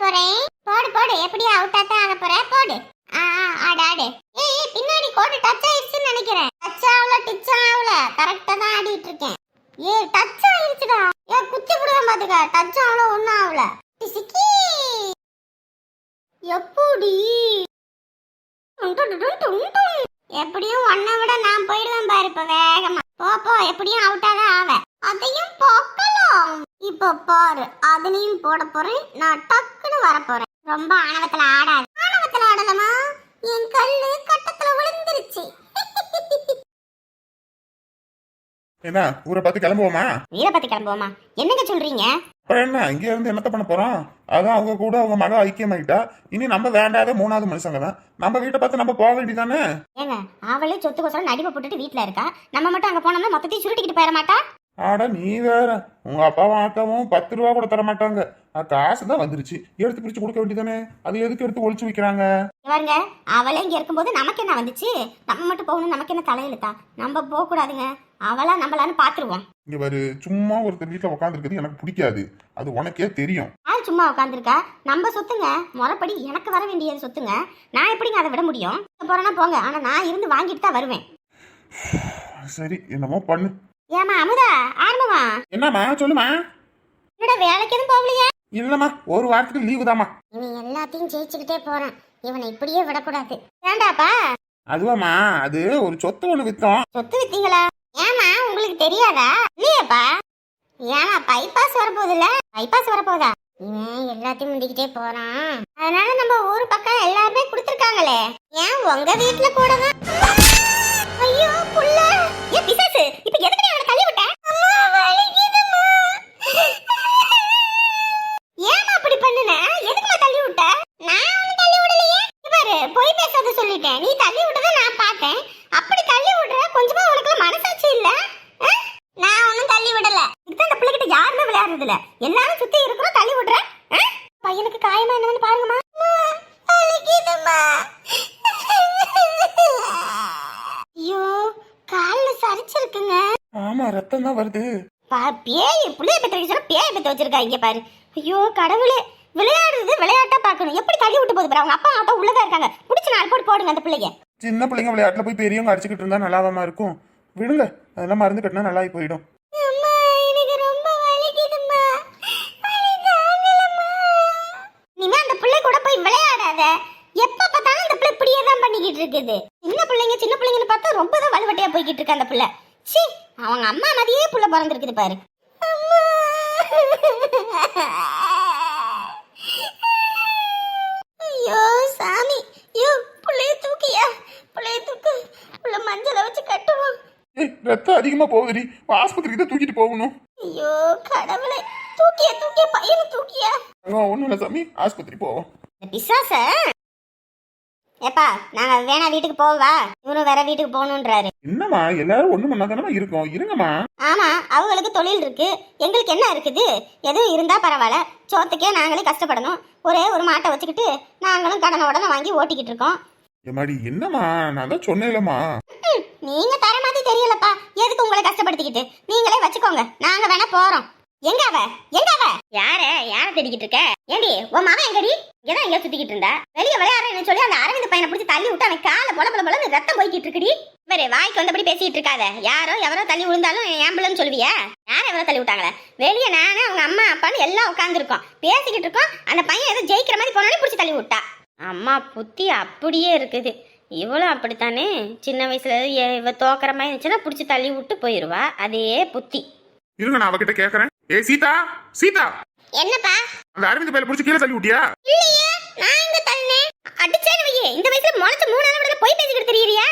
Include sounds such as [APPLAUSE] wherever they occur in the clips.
போறேன். போடு போடு. எப்படியா அவுட்டா தான் ஆக போற? போடு. ஆ ஆடு ஆடு. ஏய் பின்னாடி கோடு டச் ஆயிடுச்சுன்னு நினைக்கிறேன். டச் ஆகல டிச் ஆகல. கரெக்டா தான் ஆடிட்டு இருக்கேன். ஏய் டச் ஆயிடுச்சுடா ஏ குச்சி புடுவேன் பாத்துக்க. டச் ஆகல ஒண்ணும் ஆகல. டிசிக்கி எப்படி? எப்படியும் ஒன்னை விட நான் போயிடுவேன் பாரு இப்ப வேகமா. போ போ. எப்படியும் அவுட்டாக ஆவ அதையும் போக்கலாம். இப்போ பாரு அதுலயும் போட போறேன் நான் டக்குன்னு வர போறேன். ரொம்ப ஆணவத்துல ஆடாது. ஆணவத்துல ஆடலமா என் கல்லு கட்டத்துல விழுந்துருச்சு. என்ன ஊரை பார்த்து கிளம்புவோமா? வீரபத்தி கிளம்புவோமா? என்னங்க சொல்றீங்க? அப்புறம் என்ன இங்க இருந்து என்னத்த பண்ண போறோம்? அதான் அவங்க கூட அவங்க மக ஐக்கியமாயிட்டா. இனி நம்ம வேண்டாத மூணாவது மனுஷங்க தான். நம்ம வீட்டை பார்த்து நம்ம போக வேண்டியதானே? ஏங்க அவளே சொத்து கோசரம் நடிப்பை போட்டுட்டு வீட்ல இருக்கா? நம்ம மட்டும் அங்க போனோம்னா மொத்தத்தையும் சுருட்டிக்கிட்டு போயிட மாட்டா? ஆட நீ வேற. உங்க அப்பாவும் அக்காவும் பத்து ரூபா கூட தர மாட்டாங்க. காசு தான் வந்துருச்சு. எடுத்து பிரிச்சு கொடுக்க வேண்டியதானே? அது எதுக்கு எடுத்து ஒளிச்சு வைக்கிறாங்க? இவருங்க அவளே இங்க இருக்கும்போது நமக்கு என்ன வந்துச்சு? நம்ம மட்டும் போகணும் நமக்கு என்ன தலையெழுத்தா நம்ம போக கூடாதுங்க அவளா நம்மளான்னு பாத்துருவோம். இங்க பாரு சும்மா ஒருத்தர் வீட்டுல உட்காந்துருக்கிறது எனக்கு பிடிக்காது. அது உனக்கே தெரியும். யார் சும்மா உட்காந்துருக்கா நம்ம சொத்துங்க. முறைப்படி எனக்கு வர வேண்டியது சொத்துங்க. நான் எப்படிங்க அதை விட முடியும்? போறேன்னா போங்க. ஆனா நான் இருந்து வாங்கிட்டு தான் வருவேன். சரி என்னமோ பண்ணு. ஏமா அமுதா ஆரம்பமா என்னம்மா சொல்லுமா என்னடா வேலைக்கு எதுவும் போகலையா? இல்லம்மா ஒரு வாரத்துக்கு லீவு தாம்மா. இவன் எல்லாத்தையும் ஜெயிச்சுக்கிட்டே போறான். இவனை இப்படியே விடக்கூடாது. ஏண்டாப்பா அதுவாம்மா அது ஒரு சொத்து ஒண்ணு வித்தோம். சொத்து வித்தீங்களா? ஏமா உங்களுக்கு தெரியாதா? இல்லையாப்பா. ஏமா பைபாஸ் வரப்போகுதுல்ல? பைபாஸ் வரப்போதா இவன் எல்லாத்தையும் முந்திக்கிட்டே போறான். அதனால நம்ம ஊர் பக்கம் எல்லாருமே கொடுத்துருக்காங்களே. ஏன் உங்க வீட்ல கூட தான் ஐயோ புள்ள. பிசாசு இப்ப எதுக்கு நீ அவனை தள்ளி விட்ட? ஏமா அப்படி பண்ணுன? எதுக்குமா தள்ளி விட்ட? நான் அவனை தள்ளி விடலையே? பாரு பேசாத சொல்லிட்டேன். நீ தள்ளி விட்டதை நான் பார்த்தேன் அப்படி தள்ளி விடுற கொஞ்சமா உனக்கு மனசாட்சி இல்ல ஆ? நான் ஒன்னும் தள்ளி விடல இதுதான் இந்த பிள்ளைகிட்ட யாருமே விளையாடுறது இல்ல எல்லாரும் சுத்தி இருக்கிறோம் தள்ளி விடுற ஆ? பையனுக்கு காயமா என்னன்னு பாருங்கம்மா ஐயோ கால்ல சரிச்சிருக்குங்க ஆமா ரத்தம் தான் வருது பா பேய் புள்ளைய பெற்ற சொன்னா இங்க பாரு. ஐயோ கடவுளே. விளையாடுறது விளையாட்டா பார்க்கணும். எப்படி தள்ளி விட்டு போகுது பாரு? அவங்க அப்பா ஆட்டோ உள்ளதா இருக்காங்க. பிடிச்சி நாலு போட்டு போடுங்க அந்த பிள்ளைய சின்ன பிள்ளைங்க விளையாட்டுல போய் பெரியவங்க அடிச்சுக்கிட்டு இருந்தா நல்லாவாம இருக்கும். விடுங்க. அதெல்லாம் மருந்து கட்டினா நல்லாயி போயிடும். அம்மா எனக்கு ரொம்ப வலிக்குதும்மா. வலி தாங்கலம்மா இனிமே அந்த பிள்ளை கூட போய் விளையாடாத. எப்ப பார்த்தாலும் அந்த பிள்ளை இப்படியே தான் பண்ணிக்கிட்டு இருக்குது. சின்ன பிள்ளைங்க சின்ன பிள்ளைங்கன்னு பார்த்தா ரொம்ப தான் வலுவட்டையா போய்கிட்டு இருக்கு அந்த பிள்ளை. சி அவங்க அம்மா மாதிரியே புள்ள பிறந்திருக்குது பாரு. ஐயோ சாமி. ஐயோ புள்ளைய தூக்கியா? புள்ளைய தூக்கு. புள்ள மஞ்சளை வச்சு கட்டுவோம். ஏய் ரத்தம் அதிகமா போகுதுடி. ஆஸ்பத்திரிக்கு தான் தூக்கிட்டு போகணும். ஐயோ கடவுளே. தூக்கிய தூக்கிய? பையனை தூக்கியா? ஒன்றும் இல்லை சாமி. ஆஸ்பத்திரி போவோம். பிசாச? ஏப்பா நாங்க வேணா வீட்டுக்கு போவா இவரும் வேற வீட்டுக்கு போகணுன்றாரு. என்னம்மா எல்லாரும் ஒண்ணு பண்ணா தானே இருக்கோம்? இருங்கம்மா. ஆமா அவங்களுக்கு தொழில் இருக்கு. எங்களுக்கு என்ன இருக்குது? எதுவும் இருந்தா பரவாயில்ல. சோத்துக்கே நாங்களே கஷ்டப்படணும். ஒரே ஒரு மாட்டை வச்சுக்கிட்டு நாங்களும் கடனை உடனே வாங்கி ஓட்டிக்கிட்டு இருக்கோம். எம்மாடி என்னம்மா? நான் தான் சொன்னேன்லம்மா. நீங்க தர மாதிரி தெரியலப்பா. எதுக்கு உங்களை கஷ்டப்படுத்திக்கிட்டு? நீங்களே வச்சுக்கோங்க. நாங்க வேணா போறோம். எங்க அவ? எங்க அவ? யார? யார தேடிக்கிட்டு இருக்க? ஏண்டி உன் மகன் எங்கடி? இங்கதான் எங்க சுத்திக்கிட்டு இருந்தா? வெளியே விளையாடுறேன்னு சொல்லி அந்த அரவிந்த் பையனை பிடிச்சி தள்ளி விட்டு அவன் கால பொல பொல பொலன்னு ரத்தம் போய்கிட்டு இருக்குடி. வேற வாய்க்கு வந்தபடி பேசிட்டு இருக்காத. யாரோ எவரோ தள்ளி விழுந்தாலும் ஏம்பலன்னு சொல்லுவியா. யார் எவரோ தள்ளி விட்டாங்களே? வெளியே நானே அவங்க அம்மா அப்பான்னு எல்லாம் உட்காந்துருக்கோம் பேசிக்கிட்டு இருக்கோம். அந்த பையன் ஏதோ ஜெயிக்கிற மாதிரி போனோடனே பிடிச்சி தள்ளி விட்டா. அம்மா புத்தி அப்படியே இருக்குது. இவளும் அப்படித்தானே? சின்ன வயசுல இவ தோக்கிற மாதிரி இருந்துச்சுன்னா பிடிச்சி தள்ளி விட்டு போயிடுவா அதே புத்தி. இருங்க நான் அவகிட்ட கேக்குறேன். ஏய் சீதா சீதா. என்னப்பா? அந்த அரவிந்த் பையில பிடிச்சி கீழே தள்ளி விட்டியா? இல்லையே நான் எங்க தள்ளினேன் அடிச்சேன்னு வையே இந்த வயசுல முளைச்ச மூணு நாள் போய் பேசிக்கிட்டு தெரியறியா?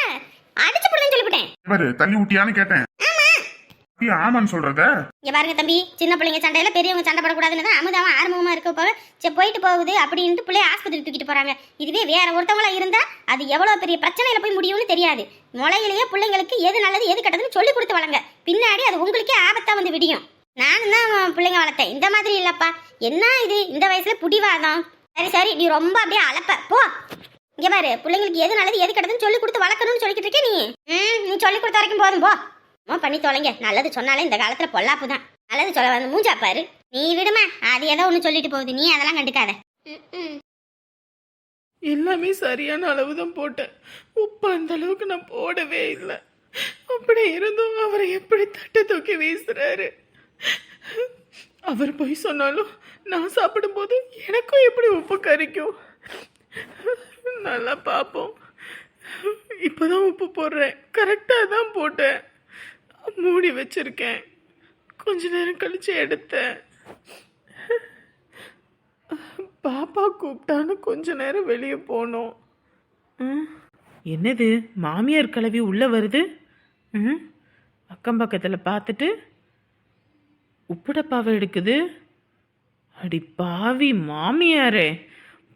அடிச்சு போடுன்னு சொல்லிவிட்டேன். பாரு தள்ளி விட்டியான்னு கேட்டேன். ஆமான்னு சொல்றத? இங்க பாருங்க தம்பி சின்ன பிள்ளைங்க சண்டையில பெரியவங்க சண்டை போடக்கூடாதுன்னு தான் அமுதாவும் ஆரம்பமா இருக்க போக சரி போயிட்டு போகுது அப்படின்ட்டு பிள்ளைய ஆஸ்பத்திரி தூக்கிட்டு போறாங்க. இதுவே வேற ஒருத்தவங்களா இருந்தா அது எவ்வளவு பெரிய பிரச்சனையில போய் முடியும்னு தெரியாது. முளையிலேயே பிள்ளைங்களுக்கு எது நல்லது எது கெட்டதுன்னு சொல்லி கொடுத்து வளங்க. பின்னாடி அது உங்களுக்கே ஆபத்தா வந்து விடியும். நானும் தான் பிள்ளைங்க வளர்த்தேன். இந்த மாதிரி இல்லப்பா. என்ன இது? இந்த வயசுல புடிவாதம். சரி சரி நீ ரொம்ப அப்படியே அளப்ப போ. இங்க பாரு பிள்ளைங்களுக்கு எது நல்லது எது கெட்டதுன்னு சொல்லி கொடுத்து வளர்க்கணும்னு சொல்லிக்கிட்டு இருக்கே நீ. ம் நீ சொல்லி கொடுத்த வரைக்கும் போதும் போ. அம்மா பண்ணி தொலைங்க. நல்லது சொன்னாலே இந்த காலத்துல பொல்லாப்பு தான் நல்லது சொல்ல வந்து மூஞ்சா பாரு. நீ விடுமா? அது ஏதோ ஒன்று சொல்லிட்டு போகுது. நீ அதெல்லாம் கண்டுக்காத. எல்லாமே சரியான அளவு தான் போட்டேன். உப்பு அந்த அளவுக்கு நான் போடவே இல்லை. அப்படி இருந்தும் அவரை எப்படி தட்டை தூக்கி வீசுறாரு? அவர் போய் சொன்னாலும் நான் சாப்பிடும்போது எனக்கும் எப்படி உப்பு கறிக்கும் நல்லா பார்ப்போம். இப்போதான் உப்பு போடுறேன். கரெக்டாக தான் போட்டேன். மூடி வச்சிருக்கேன். கொஞ்ச நேரம் கழிச்சு எடுத்தேன். பாப்பா கூப்பிட்டான்னு கொஞ்ச நேரம் வெளியே போனோம். ம், என்னது? மாமியார் கிளவி உள்ளே வருது? ம், அக்கம் பக்கத்தில் பார்த்துட்டு உப்புடப்பாவை எடுக்குது? அடி பாவி மாமியாரே.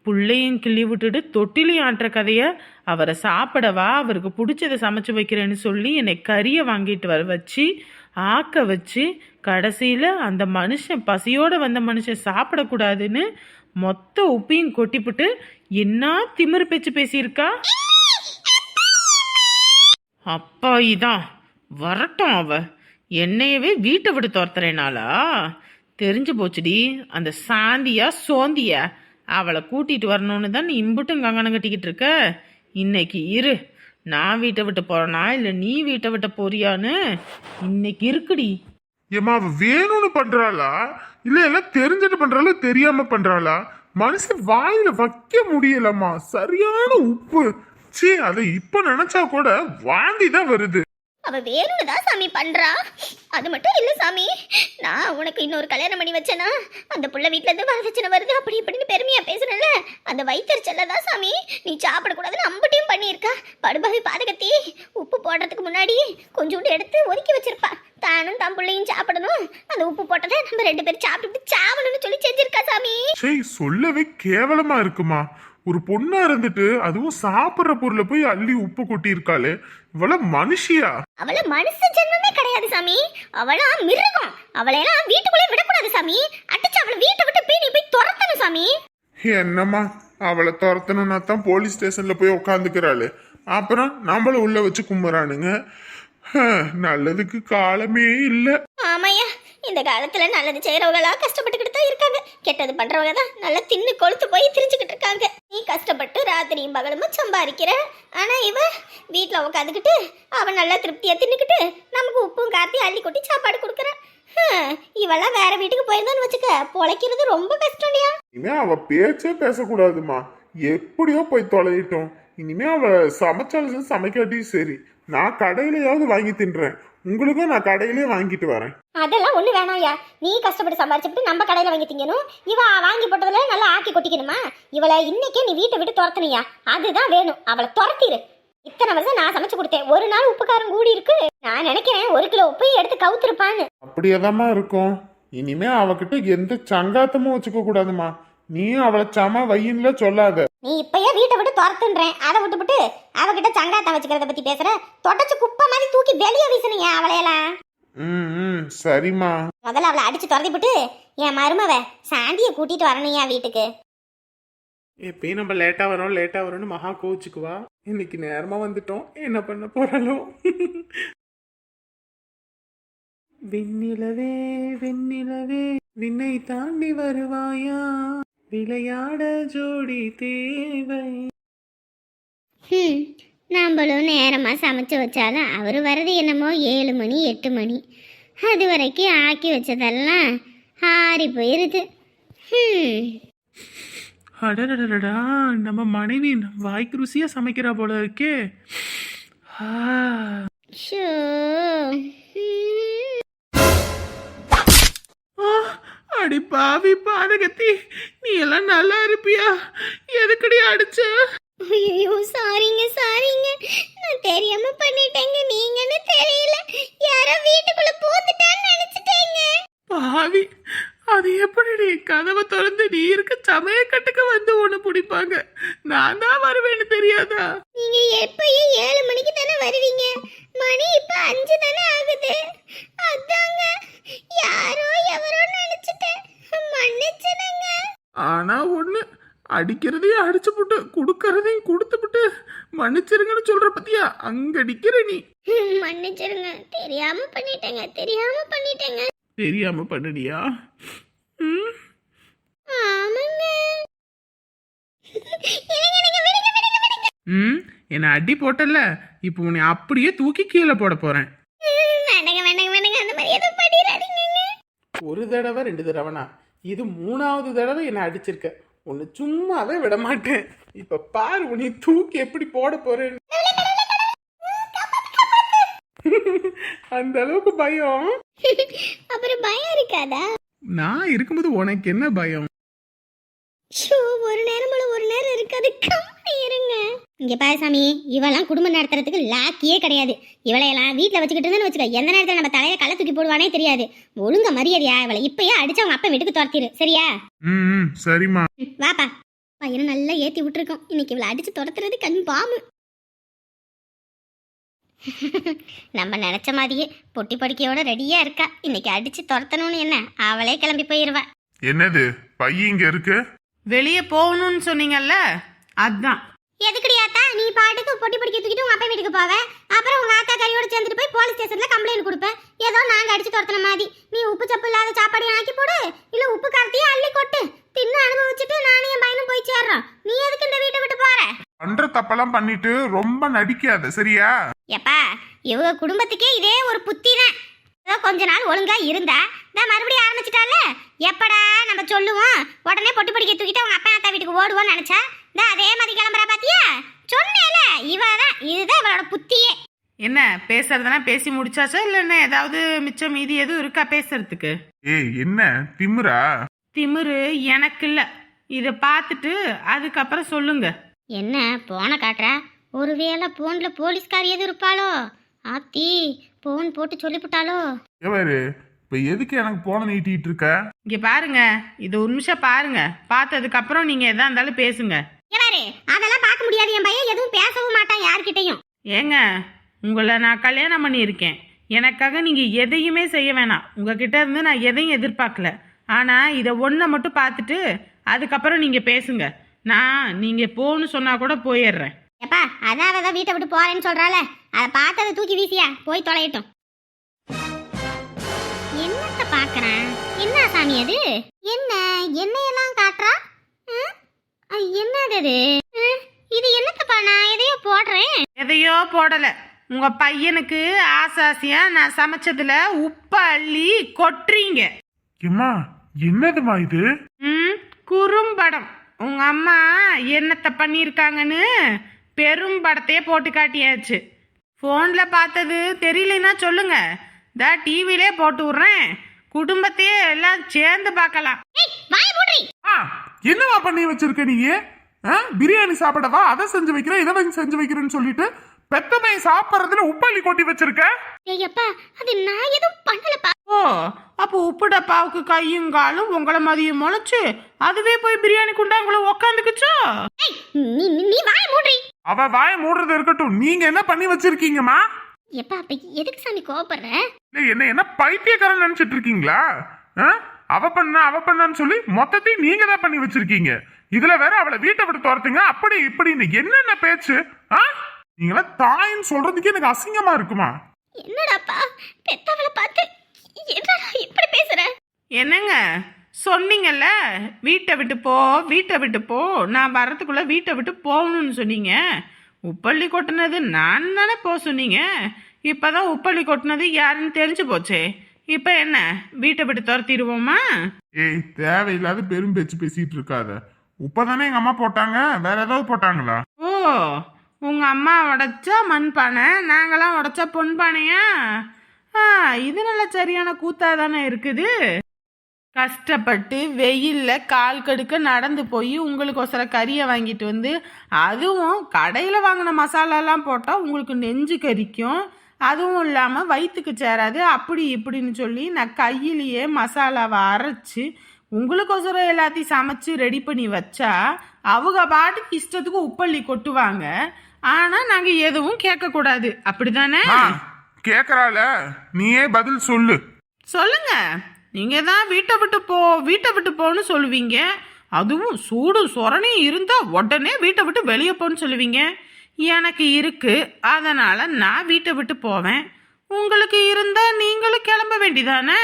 புள்ளையும் கிள்ளி விட்டுட்டு தொட்டிலையும் ஆட்டுற கதையை அவரை சாப்பிடவா அவருக்கு பிடிச்சதை சமைச்சு வைக்கிறேன்னு சொல்லி என்னை கறியை வாங்கிட்டு வர வச்சு ஆக்க வச்சு கடைசியில் அந்த மனுஷன் பசியோடு வந்த மனுஷன் சாப்பிடக்கூடாதுன்னு மொத்த உப்பையும் கொட்டிப்புட்டு என்ன திமிரு பேச்சு பேசியிருக்கா? அப்பா இதான். வரட்டும் அவ. என்னையவே வீட்டை விட்டு துரத்துறேனாளா? தெரிஞ்சு போச்சுடி. அந்த சாந்தியா சோந்தியா? அவளை கூட்டிகிட்டு வரணும்னு தான் நீ இம்புட்டும் கங்கணம் கட்டிக்கிட்டு இருக்க. இன்னைக்கு இரு. நான் வீட்டை விட்டு போறேனா? இல்லை நீ வீட்டை விட்டு போறியான்னு? இன்னைக்கு இருக்குடி. ஏமா அவ வேணும்னு பண்றாளா? இல்ல எல்லாம் தெரிஞ்சுட்டு பண்றாளா? தெரியாம பண்றாளா? மனசு வாயில வைக்க முடியலம்மா. சரியான உப்பு. சீ அதை இப்ப நினைச்சா கூட வாந்தி தான் வருது. அவ வேணும்னு தான் சாமி பண்றா. அது மட்டும் இல்லை சாமி நான் உனக்கு இன்னொரு கல்யாணம் பண்ணி வச்சேனா அந்த புள்ள வீட்ல இருந்து வரதட்சணை வருது அப்படி இப்படின்னு பெருமையா பேசுறல அந்த வயிற்றுச்சல்ல தான் சாமி நீ சாப்பிடக்கூடாதுன்னு அம்பட்டையும் பண்ணியிருக்கா. படுபாவி பாதகத்தி உப்பு போடுறதுக்கு முன்னாடி கொஞ்சோண்டு எடுத்து ஒதுக்கி வச்சிருப்பா. தானும் தம் பிள்ளையும் சாப்பிடணும். அந்த உப்பு போட்டதை நம்ம ரெண்டு பேரும் சாப்பிட்டு சாவணும்னு சொல்லி செஞ்சிருக்கா சாமி. சொல்லவே கேவலமா இருக்குமா? ஒரு பொண்ணா இருந்துட்டு அதுவும் சாப்பிடுற பொருளை போய் அள்ளி உப்பு கொட்டி இருக்காளே இவள மனுஷியா? அவள மனுஷ ஜென்மமே கிடையாது சாமி. அவளா மிருகம். அவளையெல்லாம் வீட்டுக்குள்ளே விடக்கூடாது சாமி. அடிச்சு அவளை வீட்டை விட்டு நீ போய் துரத்தணும் சாமி. என்னம்மா? அவளை துரத்தணும்னா தான் போலீஸ் ஸ்டேஷன்ல போய் உக்காந்துக்கிறாளு. அப்புறம் நம்மள உள்ள வச்சு கும்புறானுங்க. நல்லதுக்கு காலமே இல்ல. ஆமாய்யா இந்த காலத்துல நல்லது செய்யறவங்களா கஷ்டப்பட்டுக்கிட்டு தான் இருக்காங்க. கெட்டது பண்றவங்க தான் நல்லா தின்னு கொழுத்து போய் திரிஞ்சுக்கிட்டு இருக்காங்க. நீ கஷ்டப்பட்டு ராத்திரியும் பகலுமா சம்பாதிக்கிற? ஆனா இவ வீட்ல உட்காந்துக்கிட்டு அவன் நல்லா திருப்தியா தின்னுக்கிட்டு நமக்கு உப்பும் காத்தி அள்ளி கொட்டி சாப்பாடு கொடுக்குறான் இவெல்லாம் வேற வீட்டுக்கு போயிருந்தான்னு வச்சுக்க பொழைக்கிறது ரொம்ப கஷ்டம் இல்லையா இனிமே அவ பேச்சே பேசக்கூடாதுமா. எப்படியோ போய் தொலையிட்டோம். இனிமே அவ சமைச்சாலும் சரி, சமைக்காட்டியும் சரி. நான் கடையிலயாவது வாங்கி தின்றேன். உங்களுக்கும் நான் கடையிலே வாங்கிட்டு வரேன். அதெல்லாம் ஒண்ணு வேணாம்யா நீ கஷ்டப்பட்டு சம்பாரிச்சுட்டு நம்ம கடையில வாங்கி திங்கணும். இவ வாங்கி போட்டதுல நல்லா ஆக்கி கொட்டிக்கணுமா? இவளை இன்னைக்கே நீ வீட்டை விட்டு துரத்துனியா? அதுதான் வேணும். அவளை துரத்திரு. இத்தனை வருஷம் நான் சமைச்சு கொடுத்தேன். ஒரு நாள் உப்பு காரம் கூடி இருக்கு. நான் நினைக்கிறேன் ஒரு கிலோ உப்பையும் எடுத்து கவுத்திருப்பான்னு. அப்படியேதாம்மா இருக்கும். இனிமே அவகிட்ட எந்த சங்காத்தமும் வச்சுக்க கூடாதுமா நீயும் அவளை சம வையின்ல சொல்லாத. நீ இப்பயே வீட்டை விட்டு துரத்துன்றேன். அதை விட்டுவிட்டு அவகிட்ட சங்காத்தம் வச்சுக்கிறத பத்தி பேசுற? தொடச்சு குப்பை மாதிரி தூக்கி வெளியே வீசுனீங்க அவளையெல்லாம். ம் ம் சரிம்மா. முதல்ல அவளை அடிச்சு துரத்திவிட்டு என் மருமவ சாந்தியை கூட்டிட்டு வரணும் என் வீட்டுக்கு? எப்பயும் நம்ம லேட்டாக வரோம் லேட்டாக வரோம்னு மகா கோச்சுக்குவா இன்னைக்கு நேரமாக வந்துட்டோம். என்ன பண்ண போறாளோ? வெண்ணிலவே வெண்ணிலவே விண்ணை தாண்டி வருவாயா? விளையாட ஜோடி தேவை. ம் நம்மளும் நேரமாக சமைச்சு வச்சாலும் அவர் வர்றது என்னமோ ஏழு மணி எட்டு மணி. அது வரைக்கும் ஆக்கி வச்சதெல்லாம் ஆறி போயிருது. ம் அடடடடா நம்ம மனைவி வாய்க்கு ருசியா சமைக்கிறா போல இருக்கே. ஆ. ஷோ. அடி பாவி பாதகத்தி நீ எல்லாம் நல்லா இருப்பியா? எதுக்கடி அடிச்ச? ஐயோ சாரிங்க சாரிங்க. நான் தெரியாம பண்ணிட்டேங்க. நீங்கன்னு தெரியல. யாரோ வீட்டுக்குள்ள பூந்துட்டான்னு நினைச்சிட்டேங்க. பாவி அது எப்படி கதவை திறந்து நீ இருக்க சமயக்கட்டுக்கு வந்து ஒண்ணு பிடிப்பாங்க. நான் தான் வருவேன்னு தெரியாதா? நீங்க எப்பயும் ஏழு மணிக்கு தானே வருவீங்க? மணி இப்ப அஞ்சு தானே ஆகுது. அதாங்க யாரோ எவரோ நினைச்சிட்டேன் மன்னிச்சிடுங்க. ஆனா ஒண்ணு அடிக்கிறதையும் அடிச்சு புட்டு கொடுக்கறதையும் கொடுத்து புட்டு மன்னிச்சிருங்கன்னு சொல்ற பத்தியா? அங்க அடிக்கிற நீ. மன்னிச்சிடுங்க. தெரியாம பண்ணிட்டேங்க தெரியாம பண்ணிட்டேங்க. தெரியாம பண்ணுனியா ம் ஆமாங்க [LAUGHS] இருங்க, இருங்க, விடுங்க, விடுங்க, விடுங்க. ம் என்னை அடி போட்டல இப்போ உன்னை அப்படியே தூக்கி கீழே போட போறேன். ஒரு தடவை ரெண்டு தடவைனா. இது மூணாவது தடவை என்னை அடிச்சிருக்க. உன்னை சும்மாவே விட மாட்டேன் இப்ப பாரு உன்னை தூக்கி எப்படி போட போறேன்னு. அந்த அளவுக்கு பயம். அப்புறம் பயம் இருக்காதா? நான் இருக்கும்போது உனக்கு என்ன பயம்? ஷோ ஒரு நேரம் போல ஒரு நேரம் இருக்காது. கம்மி இருங்க. இங்க பாரு சாமி இவெல்லாம் குடும்பம் நடத்துறதுக்கு லாக்கியே கிடையாது. இவளையெல்லாம் வீட்ல வச்சுக்கிட்டு இருந்தேன்னு வச்சுக்க எந்த நேரத்துல நம்ம தலையில களை தூக்கி போடுவானே தெரியாது. ஒழுங்க மரியாதையா இவளை இப்பயே அடிச்சு அவங்க அப்பா வீட்டுக்கு துரத்திரு சரியா? ம் சரிம்மா. வாப்பா. பையனை நல்லா ஏத்தி விட்டுருக்கோம். இன்னைக்கு இவளை அடிச்சு துரத்துறது கண் பாம்பு. நம்ம நினைச்ச மாதிரியே பொட்டி படுக்கையோட ரெடியா இருக்கா. இன்னைக்கு அடிச்சு துரத்தணும்னு என்ன? அவளே கிளம்பி போயிருவா. என்னது? பையன் இங்க இருக்கு? வெளியே போகணும்னு சொன்னீங்கல்ல? அதான். எதுக்குடியாத்தா நீ பாட்டுக்கு பொட்டி படிக்க தூக்கிட்டு உங்க அப்பா வீட்டுக்கு போவ? அப்புறம் உங்க ஆத்தா கறியோட சேர்ந்துட்டு போய் போலீஸ் ஸ்டேஷன்ல கம்ப்ளைண்ட் கொடுப்ப? ஏதோ நாங்க அடிச்சு துரத்துன மாதிரி. நீ உப்பு சப்பு இல்லாத சாப்பாடையும் ஆக்கி போடு. இல்ல உப்பு காரத்தையும் அள்ளி கொட்டு. தின்னு அனுபவிச்சுட்டு நானும் என் பையனும் போய் சேர்றோம். நீ எதுக்கு இந்த வீட்டை விட்டு போற? பண்ற தப்பெல்லாம் பண்ணிட்டு ரொம்ப நடிக்காத சரியா? எப்பா இவங்க குடும்பத்துக்கே இதே ஒரு புத்தி தான் ஏதோ கொஞ்ச நாள் ஒழுங்கா இருந்தா நான் மறுபடியும் ஆரம்பிச்சிட்டால எப்படா சொல்லுவோம் உடனே பொட்டு படிக்க தூக்கிட்டு அவங்க அப்பா அத்தா வீட்டுக்கு ஓடுவோம்னு நினைச்சா. இந்த அதே மாதிரி கிளம்புறா பாத்தியா? சொன்னேல இவ தான் இதுதான் இவளோட புத்தியே. என்ன பேசுறதுனா பேசி முடிச்சாச்சா? இல்லைன்னா ஏதாவது மிச்சம் மீதி எதுவும் இருக்கா பேசுறதுக்கு? ஏய் என்ன? திமிரா திமிரு எனக்கு இல்ல. இதை பார்த்துட்டு அதுக்கப்புறம் சொல்லுங்க. என்ன போன காட்டுறா ஒருவேளை போன்ல போலீஸ்காரி எதுவும் இருப்பாளோ? ஆத்தி போன் போட்டு சொல்லிவிட்டாளோ எவரு? இப்ப எதுக்கு எனக்கு போன நீட்டிட்டு இருக்க? இங்க பாருங்க. இது ஒரு நிமிஷம் பாருங்க. பார்த்ததுக்கு அப்புறம் நீங்க எதா இருந்தாலும் பேசுங்க. அதெல்லாம் பார்க்க முடியாது. என் பையன் எதுவும் பேசவும் மாட்டான் யார்கிட்டயும். ஏங்க உங்களை நான் கல்யாணம் பண்ணியிருக்கேன். எனக்காக நீங்கள் எதையுமே செய்ய வேணாம். உங்ககிட்ட இருந்து நான் எதையும் எதிர்பார்க்கல. ஆனால் இதை ஒன்றை மட்டும் பார்த்துட்டு அதுக்கப்புறம் நீங்கள் பேசுங்க. நான் நீங்கள் போன்னு சொன்னால் கூட போயிடுறேன். எப்பா அதான் அவ தான் வீட்டை விட்டு போறேன்னு சொல்றாள. அதை பார்த்ததை தூக்கி வீசியா? போய் தொலையட்டும். பாக்குறேன் என்ன சாமி அது? என்ன? என்னையெல்லாம் காட்டுறா? என்னது அது? ம், இது என்னத்தப்பா? நான் எதையோ போடுறேன். எதையோ போடலை. உங்கள் பையனுக்கு ஆசாசியாக நான் சமைச்சதுல உப்பை அள்ளி கொட்டுறீங்க. எம்மா என்னதுமா இது? ம் குறும்படம். உங்க அம்மா என்னத்தை பண்ணியிருக்காங்கன்னு பெரும் படத்தையே போட்டு காட்டியாச்சு. ஃபோனில் பார்த்தது தெரியலனா சொல்லுங்க. தா டிவிலே போட்டு விட்றேன். குடும்பத்தையே எல்லாம் சேர்ந்து பார்க்கலாம். ஏய் வாய மூடுறி. ஆ என்னவா பண்ணி வச்சிருக்க நீ ஆ, பிரியாணி சாப்பிடவா? அதை செஞ்சு வைக்கிறேன் இதை வாங்கி செஞ்சு வைக்கிறேன்னு சொல்லிட்டு பெத்தமை சாப்பிட்றதுல உப்பள்ளி கொட்டி வச்சிருக்க? ஏய்யப்பா அது நான் எதுவும் பண்ணலப்பா. ஓ அப்போ உப்பு டப்பாவுக்கு கையும் காலும் உங்களை மதியம் முளைச்சு அதுவே போய் பிரியாணி குண்டாங்குள்ள உக்காந்துக்குச்சோ? ஏய் நீ நீ- நீ வாய மூடுறி. அவ வாய மூடுறது இருக்கட்டும். நீங்க என்ன பண்ணி வச்சிருக்கீங்கம்மா? எப்பா அப்ப எதுக்கு சாமி கோவப்படுற? இல்ல என்ன என்ன பைத்தியக்காரன் நினைச்சிட்டு இருக்கீங்களா? ஆ? அவ பண்ண அவ பண்ணான்னு சொல்லி மொத்தத்தையும் நீங்க தான் பண்ணி வச்சிருக்கீங்க. இதுல வேற அவளை வீட்டை விட்டு துரத்துங்க. அப்படி இப்படின்னு என்னென்ன பேச்சு? ஆ? நீங்களா தாயின்னு சொல்றதுக்கே எனக்கு அசிங்கமா இருக்குமா? என்னடாப்பா? பெத்தவளை பார்த்து என்னடா இப்படி பேசுற? என்னங்க? சொன்னீங்கல்ல வீட்டை விட்டு போ வீட்டை விட்டு போ. நான் வர்றதுக்குள்ள வீட்டை விட்டு போகணும்னு சொன்னீங்க. உப்பள்ளி கொட்டினது நான் தானே போக சொன்னீங்க? இப்போதான் உப்பள்ளி கொட்டினது யாருன்னு தெரிஞ்சு போச்சே. இப்போ என்ன வீட்டை விட்டு துரத்திடுவோமா? ஏய் தேவையில்லாத பெரும் பேச்சு பேசிட்டு இருக்காத. உப்பதானே எங்க அம்மா போட்டாங்க? வேற ஏதாவது போட்டாங்களா? ஓ உங்கள் அம்மா உடைச்சா மண் பானை நாங்களாம் உடைச்சா பொன் பானையா? ஆ இது நல்ல சரியான கூத்தா தானே இருக்குது. கஷ்டப்பட்டு வெயிலில் கால் கடுக்க நடந்து போய் உங்களுக்கொசர கறியை வாங்கிட்டு வந்து அதுவும் கடையில் வாங்கின மசாலாலாம் போட்டால் உங்களுக்கு நெஞ்சு கறிக்கும் அதுவும் இல்லாமல் வயிற்றுக்கு சேராது. அப்படி இப்படின்னு சொல்லி நான் கையிலேயே மசாலாவை அரைச்சி உங்களுக்கொசரம் எல்லாத்தையும் சமைச்சு ரெடி பண்ணி வச்சா அவங்க பாட்டுக்கு இஷ்டத்துக்கு உப்பள்ளி கொட்டுவாங்க. ஆனால் நாங்கள் எதுவும் கேட்கக்கூடாது. அப்படிதானே? ஆ, கேக்குறாள. நீயே பதில் சொல்லு. சொல்லுங்க. நீங்க தான் வீட்டை விட்டு போ வீட்டை விட்டு போன்னு சொல்லுவீங்க. அதுவும் சூடும் சொரணையும் இருந்தா உடனே வீட்டை விட்டு வெளியே போன்னு சொல்லுவீங்க. எனக்கு இருக்கு அதனால நான் வீட்டை விட்டு போவேன். உங்களுக்கு இருந்தா நீங்களும் கிளம்ப வேண்டிதானே?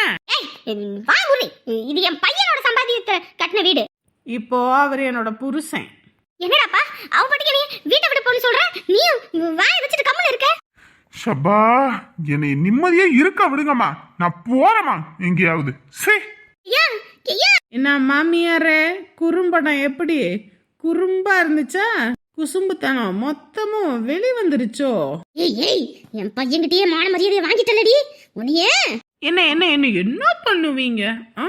இது என் பையனோட சம்பாதித்த கட்டின வீடு. இப்போ அவர் என்னோட புருஷன். என்னடாப்பா? அவ பாட்டுக்கு நீ வீட்டை விட்டு போன்னு சொல்ற? நீ வாயை வச்சுட்டு கம்முன்னு இருக்க. ஷபா என்னை நிம்மதியா இருக்க விடுங்கம்மா. நான் போறேம்மா எங்கேயாவது. சே. என்ன மாமியாரே குறும்படம் எப்படி? குறும்பா இருந்துச்சா? குசும்புத்தனம் மொத்தமும் வெளி வந்துருச்சோ? ஏய் ஏய் என் பையன்கிட்டயே மான மரியாதையை வாங்கிட்டலடி உன்னையே. என்ன என்ன என்ன என்ன பண்ணுவீங்க? ஆ?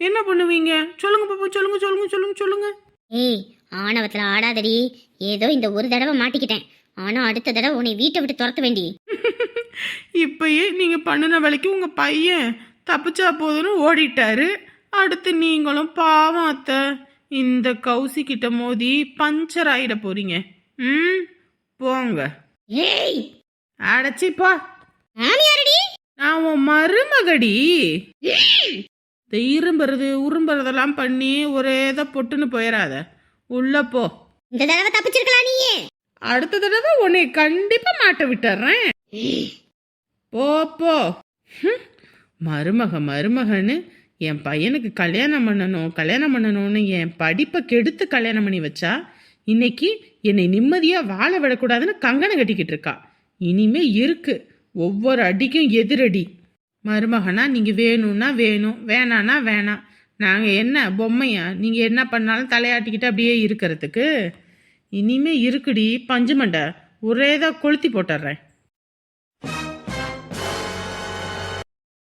என்ன பண்ணுவீங்க? சொல்லுங்க பாப்பா சொல்லுங்க சொல்லுங்க சொல்லுங்க சொல்லுங்க. ஏய் ஆணவத்துல ஆடாதடி. ஏதோ இந்த ஒரு தடவை மாட்டிக்கிட்டேன். ஆனா அடுத்த தடவை உன்னை வீட்டை விட்டு துரத்த வேண்டி. இப்பயே நீங்க பண்ணின வேலைக்கு உங்க பையன் தப்பிச்சா போதுன்னு ஓடிட்டாரு. அடுத்து நீங்களும் பாவம் அத்தை. இந்த கௌசி கிட்ட மோதி பஞ்சர் ஆயிட போறீங்க. ம் போங்க. ஏய்! அடைச்சி போ. மாமியாரடி நான் உன் மருமகடி. இந்த இரும்புறது உரும்புறதெல்லாம் பண்ணி ஒரே இதை பொட்டுன்னு போயிடாத உள்ள போ. இந்த தடவை தப்பிச்சிருக்கலாம் நீயே. அடுத்த தடவை உன்னை கண்டிப்பா மாட்ட விட்டுறேன். போ போ. மருமக மருமகன்னு என் பையனுக்கு கல்யாணம் பண்ணணும் கல்யாணம் பண்ணணும்னு என் படிப்பை கெடுத்து கல்யாணம் பண்ணி வச்சா இன்னைக்கு என்னை நிம்மதியா வாழ விடக்கூடாதுன்னு கங்கணம் கட்டிக்கிட்டு இருக்கா. இனிமே இருக்கு. ஒவ்வொரு அடிக்கும் எதிரடி. மருமகனா நீங்க வேணும்னா வேணும் வேணான்னா வேணாம். நாங்க என்ன பொம்மையா? நீங்க என்ன பண்ணாலும் தலையாட்டிக்கிட்டு அப்படியே இருக்கிறதுக்கு? இனிமே இருக்குடி பஞ்சு மண்டை. ஒரேதா கொளுத்தி போட்டுறேன்